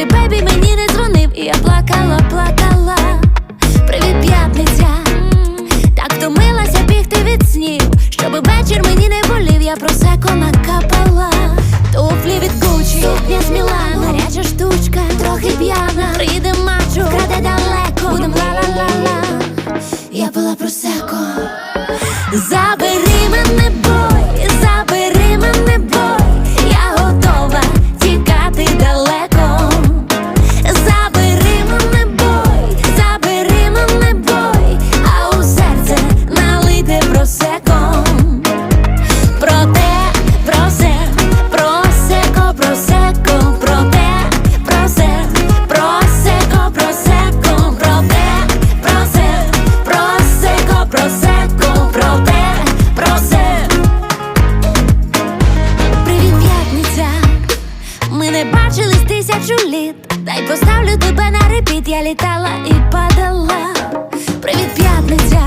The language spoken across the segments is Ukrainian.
Ти бебі мені тисячу літ, та й поставлю тебе на репіт, я літала і падала. Привіт, п'ятниця,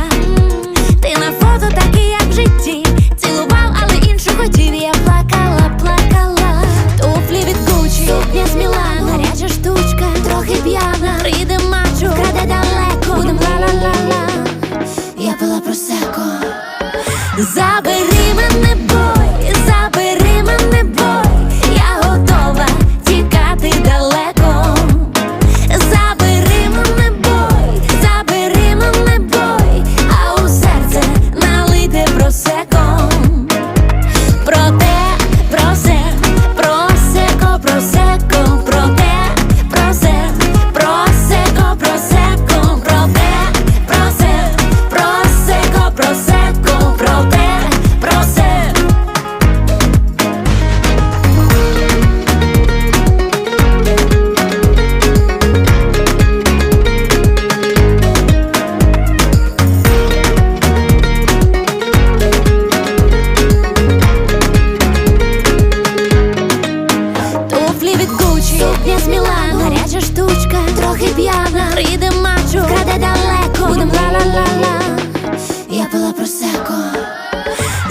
ти на фото такий, як в житті. Цілував, але іншу хотів. Я плакала, плакала, туфлі від кучі, сукня з Мілана, гаряча штучка, трохи п'яна. Прийде мачу, краде далеко. Будем ла-ла-ла-ла. Я пила просеко. Забери.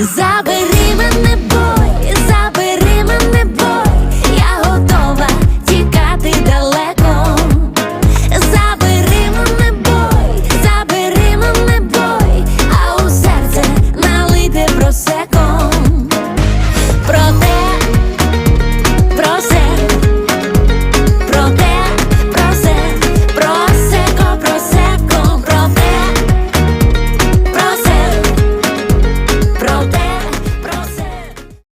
Забери